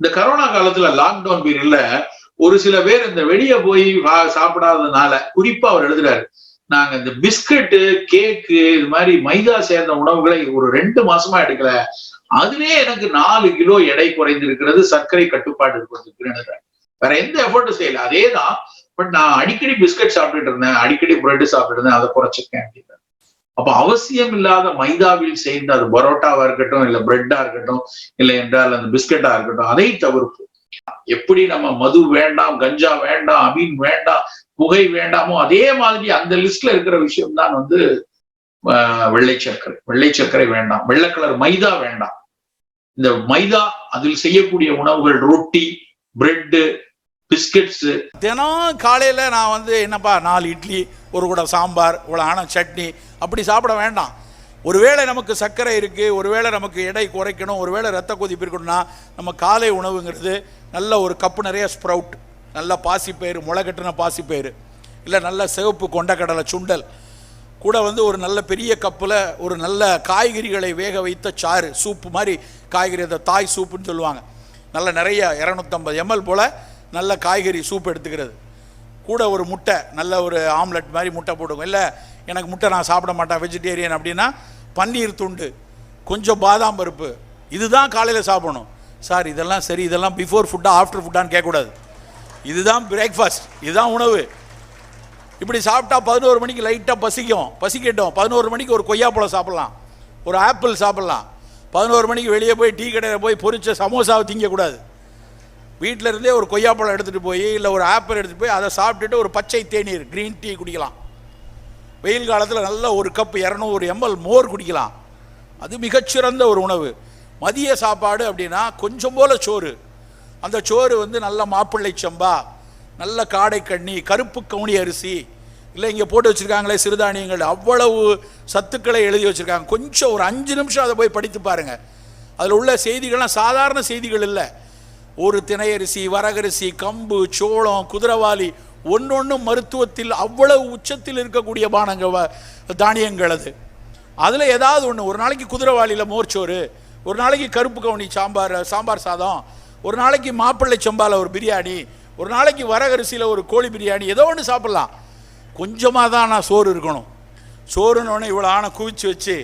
இந்த கரோனா காலத்துல லாக்டவுன் பீரியட்ல ஒரு சில பேர் இந்த வெளியே போய் வா- சாப்பிடாததுனால குறிப்பா அவர் எழுதுறாரு நாங்க இந்த பிஸ்கட்டு கேக்கு இது மாதிரி மைதா சேர்ந்த உணவுகளை ஒரு ரெண்டு மாசமா எடுக்கல. அதுவே எனக்கு நாலு கிலோ எடை குறைந்திருக்கிறது சர்க்கரை கட்டுப்பாடு இருக்கிறது வேற எந்த எஃபர்ட்டும் செய்யல. அதே தான் பட் நான் அடிக்கடி பிஸ்கட் சாப்பிட்டுட்டு இருந்தேன் அடிக்கடி பிரெட் சாப்பிட்டு இருந்தேன் அதை குறைச்சிருக்கேன் அப்படின்னு அப்ப அவசியம் இல்லாத மைதாவில் செய்த அது பரோட்டாவா இருக்கட்டும் இல்ல பிரெட்டா இருக்கட்டும் இல்ல என்றால் அந்த பிஸ்கட்டா இருக்கட்டும் அதை தவிர்ப்போம். எப்படி நம்ம மது வேண்டாம் கஞ்சா வேண்டாம் அமீன் வேண்டாம் புகை வேண்டாமோ அதே மாதிரி அந்த லிஸ்ட்ல இருக்கிற விஷயம் தான் வந்து வெள்ளை சர்க்கரை. வெள்ளை சர்க்கரை வேண்டாம். வெள்ளை கலர் மைதா வேண்டாம். இந்த மைதா அதில் செய்யக்கூடிய உணவுகள் ரொட்டி பிரெட்டு பிஸ்கட்ஸ் தினம் காலையில் நான் வந்து என்னப்பா நாலு இட்லி ஒரு கூட சாம்பார் இவ்வளோ ஆன சட்னி அப்படி சாப்பிட வேண்டாம். ஒருவேளை நமக்கு சர்க்கரை இருக்குது ஒருவேளை நமக்கு எடை குறைக்கணும் ஒருவேளை ரத்த கொதிப்பு இருக்கணும்னா நம்ம காலை உணவுங்கிறது நல்ல ஒரு கப்பு நிறைய ஸ்ப்ரவுட் நல்ல பாசிப்பயிறு முளைகட்டின பாசிப்பயிறு இல்லை நல்ல சிவப்பு கொண்டக்கடலை சுண்டல் கூட வந்து ஒரு நல்ல பெரிய கப்பில் ஒரு நல்ல காய்கறிகளை வேக வைத்த சாறு சூப்பு மாதிரி காய்கறி அந்த தாய் சூப்புன்னு சொல்லுவாங்க. நல்ல நிறைய இரநூத்தம்பது எம்எல் போல் நல்ல காய்கறி சூப் எடுத்துக்கிறது. கூட ஒரு முட்டை நல்ல ஒரு ஆம்லெட் மாதிரி முட்டை போடுவோம் இல்லை எனக்கு முட்டை நான் சாப்பிட மாட்டேன் வெஜிடேரியன் அப்படின்னா பன்னீர் துண்டு கொஞ்சம் பாதாம் பருப்பு. இதுதான் காலையில் சாப்பிடணும். சார் இதெல்லாம் சரி இதெல்லாம் பிஃபோர் ஃபுட்டா ஆஃப்டர் ஃபுட்டான்னு கேட்கக்கூடாது. இதுதான் பிரேக்ஃபாஸ்ட் இதுதான் உணவு. இப்படி சாப்பிட்டா பதினோரு மணிக்கு லைட்டாக பசிக்கும். பசிக்கட்டும். பதினோரு மணிக்கு ஒரு கொய்யாப்பழம் சாப்பிட்லாம். ஒரு ஆப்பிள் சாப்பிட்லாம். பதினோரு மணிக்கு வெளியே போய் டீ கடையில் போய் பொறிச்ச சமோசாவை திங்கக்கூடாது. வீட்டில் இருந்தே ஒரு கொய்யாப்பழம் எடுத்துகிட்டு போய் இல்லை ஒரு ஆப்பிள் எடுத்துகிட்டு போய் அதை சாப்பிட்டுட்டு ஒரு பச்சை தேநீர் க்ரீன் டீ குடிக்கலாம். வெயில் காலத்தில் நல்ல ஒரு கப் இரநூறு எம்எல் மோர் குடிக்கலாம். அது மிகச்சிறந்த ஒரு உணவு. மதிய சாப்பாடு அப்படின்னா கொஞ்சம் போல் சோறு. அந்த சோறு வந்து நல்ல மாப்பிள்ளை சம்பா நல்ல காடைக்கண்ணி கருப்பு கவுனி அரிசி. இல்லை இங்கே போட்டு வச்சுருக்காங்களே சிறுதானியங்கள் அவ்வளவு சத்துக்களை எழுதி வச்சுருக்காங்க. கொஞ்சம் ஒரு அஞ்சு நிமிஷம் அதை போய் படித்து பாருங்கள் அதில் உள்ள செய்திகள்லாம் சாதாரண செய்திகள் இல்லை. ஒரு திணையரிசி வரகரிசி கம்பு சோளம் குதிரவாளி ஒன்றொன்றும் மருத்துவத்தில் அவ்வளவு உச்சத்தில் இருக்கக்கூடிய பானங்க வ- தானியங்கள் அது. அதில் ஏதாவது ஒன்று ஒரு நாளைக்கு குதிரவாளியில் மோர்ச்சோறு ஒரு நாளைக்கு கருப்பு கவுனி சாம்பார் சாம்பார் சாதம் ஒரு நாளைக்கு மாப்பிள்ளை சம்பால ஒரு பிரியாணி ஒரு நாளைக்கு வரகரிசியில் ஒரு கோழி பிரியாணி ஏதோ ஒன்று சாப்பிட்லாம். கொஞ்சமாக தான் நான் சோறு இருக்கணும். சோறுன்னு இவ்வளோ ஆணை குவிச்சு வச்சு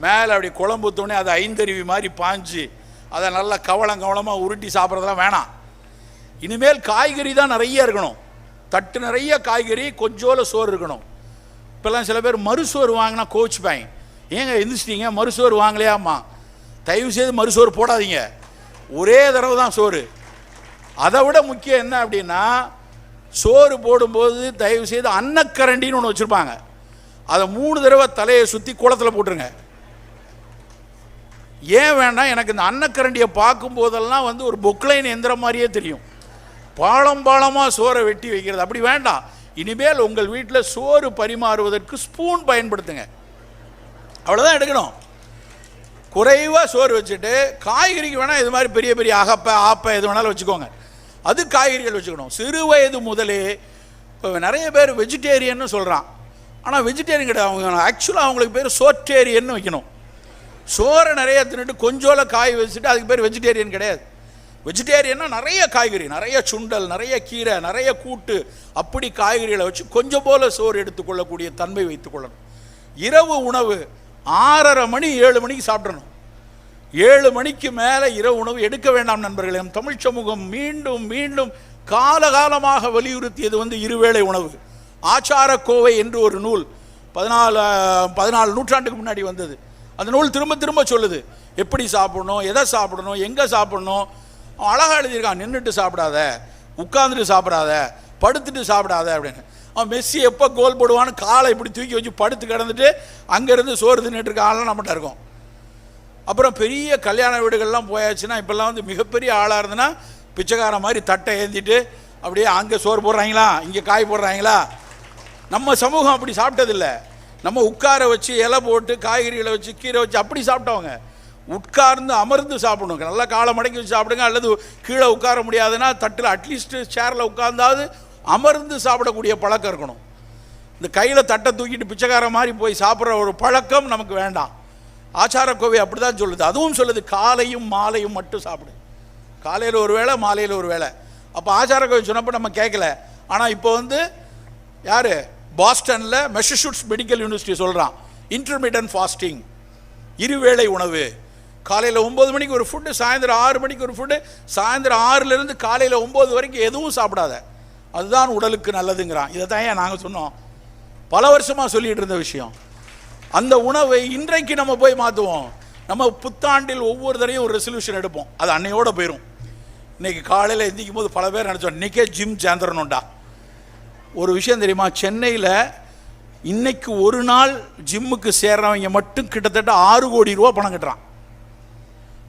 மேலே அப்படி குழம்பு ஊற்றோடனே அது ஐந்தருவி மாதிரி பாஞ்சு அதை நல்லா கவலம் கவலமாக உருட்டி சாப்பிட்றதெல்லாம் வேணாம். இனிமேல் காய்கறி தான் நிறைய இருக்கணும். தட்டு நிறைய காய்கறி கொஞ்சோல சோறு இருக்கணும். இப்போல்லாம் சில பேர் மறுசோறு வாங்கினா கோச்சுப்பாங்க ஏங்க எந்திரிச்சிட்டீங்க? மறுசோறு வாங்கலையாம்மா. தயவு செய்து மறுசோறு போடாதீங்க. ஒரே தடவை தான் சோறு. அதை விட முக்கியம் என்ன அப்படின்னா சோறு போடும்போது தயவு செய்து அன்னக்கரண்டின்னு ஒன்று வச்சுருப்பாங்க. அதை மூணு தடவை தலையை சுற்றி குளத்தில் போட்டுருங்க. ஏன் வேண்டாம்? எனக்கு இந்த அன்னக்கரண்டியை பார்க்கும்போதெல்லாம் வந்து ஒரு பொக்லைன் எந்திர மாதிரியே தெரியும். பாலம் பாலமாக சோறை வெட்டி வைக்கிறது. அப்படி வேண்டாம். இனிமேல் உங்கள் வீட்டில் சோறு பரிமாறுவதற்கு ஸ்பூன் பயன்படுத்துங்க. அவ்வளோதான் எடுக்கணும். குறைவாக சோறு வச்சுட்டு காய்கறிக்கு வேணால் இது மாதிரி பெரிய பெரிய அகப்பை ஆப்பை எது வேணாலும் வச்சுக்கோங்க. அது காய்கறிகள் வச்சுக்கணும். சிறு வயது முதலே இப்போ நிறைய பேர் வெஜிடேரியன்னு சொல்கிறான் ஆனால் வெஜிடேரியன் கிடையாது அவங்க ஆக்சுவலாக அவங்களுக்கு பேர் சோட்டேரியன்னு வைக்கணும். சோறை நிறைய தின்னுட்டு கொஞ்சோல காய் வச்சுட்டு அதுக்கு பேர் வெஜிடேரியன் கிடையாது. வெஜிடேரியன்னா நிறைய காய்கறி நிறைய சுண்டல் நிறைய கீரை நிறைய கூட்டு அப்படி காய்கறிகளை வச்சு கொஞ்சம் போல சோறு எடுத்துக்கொள்ளக்கூடிய தன்மை வைத்துக்கொள்ளணும் இரவு உணவு ஆறரை மணி ஏழு மணிக்கு சாப்பிடணும். ஏழு மணிக்கு மேலே இரவு உணவு எடுக்க வேண்டாம் நண்பர்களே. தமிழ் சமூகம் மீண்டும் மீண்டும் காலகாலமாக வலியுறுத்தியது வந்து இருவேளை உணவு. ஆச்சார கோவை என்று ஒரு நூல் பதினாலு பதினாலு நூற்றாண்டுக்கு முன்னாடி வந்தது. அந்த நூல் திரும்ப திரும்ப சொல்லுது. எப்படி சாப்பிடணும் எதை சாப்பிடணும் எங்கே சாப்பிடணும்? அவன் அழகாக எழுதியிருக்கான் நின்றுட்டு சாப்பிடாத உட்காந்துட்டு சாப்பிடாத படுத்துட்டு சாப்பிடாத அப்படின்னு. அவன் மெஸ்ஸி எப்போ கோல் போடுவான்னு காலை இப்படி தூக்கி வச்சு படுத்து கிடந்துட்டு அங்கேருந்து சோறு தின்னுட்டு இருக்க ஆள்லாம் நம்மகிட்ட இருக்கும். அப்புறம் பெரிய கல்யாண வீடுகள்லாம் போயாச்சுன்னா இப்போல்லாம் வந்து மிகப்பெரிய ஆளாக இருந்ததுன்னா பிச்சைக்கார மாதிரி தட்டை ஏந்திட்டு அப்படியே அங்கே சோறு போடுறாங்களா இங்கே காய் போடுறாங்களா? நம்ம சமூகம் அப்படி சாப்பிட்டதில்ல. நம்ம உட்கார வச்சு இலை போட்டு காய்கறிகளை வச்சு கீரை வச்சு அப்படி சாப்பிட்டவங்க. உட்கார்ந்து அமர்ந்து சாப்பிடணும். நல்லா காலை மடக்கி வச்சு சாப்பிடுங்க. அல்லது கீழே உட்கார முடியாதுன்னா தட்டில் அட்லீஸ்ட் சேரில் உட்கார்ந்தாவது அமர்ந்து சாப்பிடக்கூடிய பழக்கம் இருக்கணும். இந்த கையில் தட்டை தூக்கிட்டு பிச்சைக்கார மாதிரி போய் சாப்பிட்ற ஒரு பழக்கம் நமக்கு வேண்டாம். ஆச்சார கோவை அப்படி தான் சொல்லுது. அதுவும் சொல்லுது காலையும் மாலையும் மட்டும் சாப்பிடு. காலையில் ஒரு வேளை மாலையில் ஒரு வேளை. அப்போ ஆச்சார கோவை சொன்னப்போ நம்ம கேட்கல. ஆனால் இப்போ வந்து யார்? பாஸ்டனில் மெஷஷூட்ஸ் மெடிக்கல் யூனிவர்சிட்டி சொல்கிறான் இன்டர்மீடியன் ஃபாஸ்டிங் இருவேளை உணவு. காலையில் ஒம்பது மணிக்கு ஒரு ஃபுட்டு சாயந்தரம் ஆறு மணிக்கு ஒரு ஃபுட்டு சாயந்தரம் ஆறுலேருந்து காலையில் ஒம்பது வரைக்கும் எதுவும் சாப்பிடாத. அதுதான் உடலுக்கு நல்லதுங்கிறான். இதை தான் ஏன் நாங்கள் சொன்னோம்? பல வருஷமாக சொல்லிட்டு இருந்த விஷயம். அந்த உணவை இன்றைக்கு நம்ம போய் மாற்றுவோம் நம்ம புத்தாண்டில் ஒவ்வொரு தடையும் ஒரு ரெசல்யூஷன் எடுப்போம். அது அன்னையோடு போயிடும் இன்றைக்கி காலையில் எந்திக்கும் போது பல பேர் நினச்சோம் இன்றைக்கே ஜிம் சேர்ந்துடணும்டா. ஒரு விஷயம் தெரியுமா? சென்னையில் இன்னைக்கு ஒரு நாள் ஜிம்முக்கு சேர்றவங்க மட்டும் கிட்டத்தட்ட ஆறு கோடி ரூபா பணம் கட்டுறான்.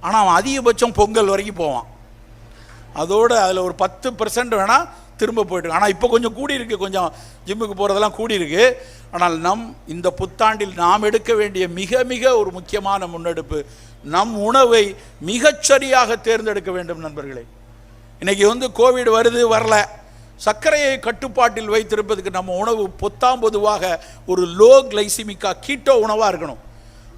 ஆனால் அவன் அதிகபட்சம் பொங்கல் வரைக்கும் போவான். அதோடு அதில் ஒரு பத்து பர்சன்ட் வேணால் திரும்ப போயிட்டு ஆனால் இப்போ கொஞ்சம் கூடியிருக்கு கொஞ்சம் ஜிம்முக்கு போகிறதெல்லாம் கூடியிருக்கு ஆனால் நம் இந்த புத்தாண்டில் நாம் எடுக்க வேண்டிய மிக மிக ஒரு முக்கியமான முன்னெடுப்பு நம் உணவை மிகச்சரியாக தேர்ந்தெடுக்க வேண்டும் நண்பர்களே. இன்றைக்கி வந்து கோவிட் வருது வரல. சர்க்கரையை கட்டுப்பாட்டில் வைத்திருப்பதுக்கு நம்ம உணவு பொத்தாம் பொதுவாக ஒரு லோ கிளைசிமிக்கா கீட்டோ உணவாக இருக்கணும்.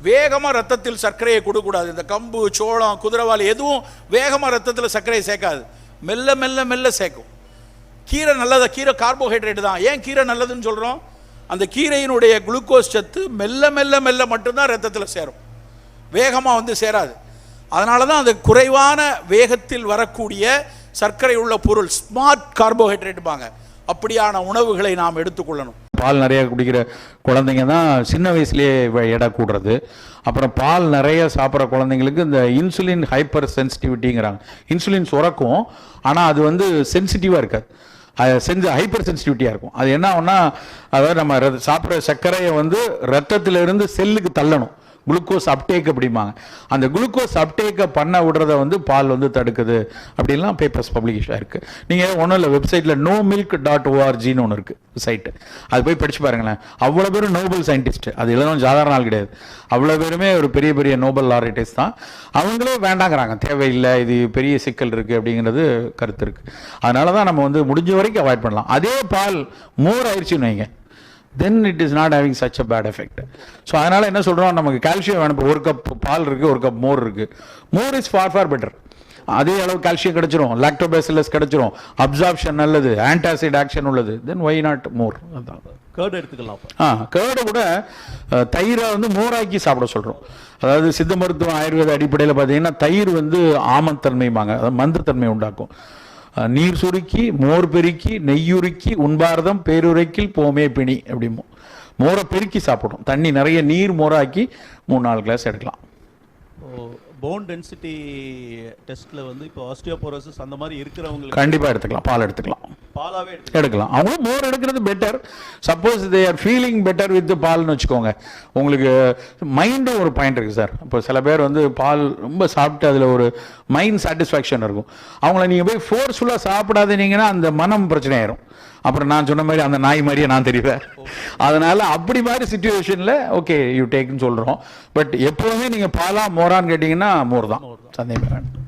வேகமாக ரத்தத்தில் சர்க்கரையை கொடுக்கக்கூடாது. இந்த கம்பு சோளம் குதிரைவாலி எதுவும் வேகமாக ரத்தத்தில் சர்க்கரையை சேர்க்காது. மெல்ல மெல்ல மெல்ல சேர்க்கும். கீரை நல்லதா? கீரை கார்போஹைட்ரேட் தான். ஏன் கீரை நல்லதுன்னு சொல்கிறோம் அந்த கீரையினுடைய குளுக்கோஸ் சத்து மெல்ல மெல்ல மெல்ல மட்டும்தான் ரத்தத்தில் சேரும். வேகமாக வந்து சேராது. அதனால தான் அந்த குறைவான வேகத்தில் வரக்கூடிய சர்க்கரை உள்ள பொருள் ஸ்மார்ட் கார்போஹைட்ரேட்டுப்பாங்க அப்படியான உணவுகளை நாம் எடுத்துக்கொள்ளணும். பால் நிறைய குடிக்கிற குழந்தைங்க தான் சின்ன வயசுலேயே எடை கூடுறது. அப்புறம் பால் நிறைய சாப்பிட்ற குழந்தைங்களுக்கு இந்த இன்சுலின் ஹைப்பர் சென்சிட்டிவிட்டிங்கிறாங்க இன்சுலின் சுரக்கும் ஆனால் அது வந்து சென்சிட்டிவாக இருக்காது. அது செஞ்சு ஹைப்பர் சென்சிட்டிவிட்டியாக இருக்கும். அது என்ன ஆகும்னா அதாவது நம்ம சாப்பிட்ற சர்க்கரையை வந்து ரத்தத்துல இருந்து செல்லுக்கு தள்ளணும். குளுக்கோஸ் அப்டேக் அப்படிம்பாங்க. அந்த குளுக்கோஸ் அப்டேக்கை பண்ண விடுறத வந்து பால் வந்து தடுக்குது அப்படின்லாம் பேப்பர்ஸ் பப்ளிஷ் ஆயிருக்கு நீங்கள் ஒன்றும் இல்லை வெப்சைட்டில் நோ மில்க் டாட் ஓஆர்ஜின்னு ஒன்று இருக்குது சைட்டு அது போய் படித்து பாருங்களேன். அவ்வளோ பேரும் நோபல் சயின்டிஸ்ட் அது எல்லாம் சாதாரண ஆள் கிடையாது. அவ்வளோ பேருமே ஒரு பெரிய பெரிய நோபல் லாரிட்டிஸ் தான். அவங்களே வேண்டாங்கிறாங்க. தேவையில்லை இது பெரிய சிக்கல் இருக்குது அப்படிங்கிறது கருத்து இருக்குது அதனால தான் நம்ம வந்து முடிஞ்ச வரைக்கும் அவாய்ட் பண்ணலாம். அதே பால் மோர் ஆயிடுச்சுன்னு வைங்க. Then it is not having such a bad effect so அதனால் என்ன சொல்கிறோம் நமக்கு கால்சியம் வேணும். இப்போ ஒரு கப் பால் இருக்குது ஒரு கப் மோர் இருக்குது mor is far far better அதே அளவு கால்சியம் கிடைச்சிரும். லாக்டோபேசிலஸ் கிடைச்சிரும். அப்சார்ப்ஷன் நல்லது. ஆன்டாசிட் ஆக்ஷன் உள்ளது. தென் ஒய் நாட் மோர் அதான். கேர்டு எடுத்துக்கலாம். ஆ கேர்டை கூட தயிரை வந்து மோராக்கி சாப்பிட சொல்கிறோம் அதாவது சித்த மருத்துவம் ஆயுர்வேத அடிப்படையில் பார்த்தீங்கன்னா தயிர் வந்து ஆமத்தன்மைமாங்க அதாவது மந்தத்தன்மை உண்டாக்கும். நீர் சுருக்கி மோர் பெருக்கி நெய்யுருக்கி உண்பாரதம் பேருரைக்கில் போமே பிணி அப்படிமோ மோரை பெருக்கி சாப்பிடும் தண்ணி நிறைய நீர் மோராக்கி மூணு நாலு கிளாஸ் எடுக்கலாம். போன் டென்சிட்டி டெஸ்ட்ல வந்து இப்போ ஆஸ்டியோபோரோசிஸ் அந்த மாதிரி இருக்கிறவங்களுக்கு கண்டிப்பாக எடுத்துக்கலாம். பால் எடுத்துக்கலாம். பாலாவே எடுக்கலாம். அவங்களும் மோர் எடுக்கிறது better suppose they are feeling better with பால்னு வச்சுக்கோங்க. உங்களுக்கு மைண்டும் ஒரு பாயிண்ட் இருக்குது சார். இப்போ சில பேர் வந்து பால் ரொம்ப சாப்பிட்டு அதில் ஒரு மைண்ட் சாட்டிஸ்ஃபேக்ஷன் இருக்கும். அவங்கள நீங்கள் போய் ஃபோர்ஸ்ஃபுல்லாக சாப்பிடாதீங்கன்னா அந்த மனம் பிரச்சனை ஆயிரும் அப்புறம் நான் சொன்ன மாதிரி அந்த நாய் மாதிரியே நான் தெரிவேன். அதனால அப்படி மாதிரி சுச்சுவேஷனில் ஓகே யூ டேக்னு சொல்கிறோம் பட் எப்போவுமே நீங்கள் பாலா மோரான்னு கேட்டிங்கன்னா மோர் தான். சந்தேகம் வேண்டாம்.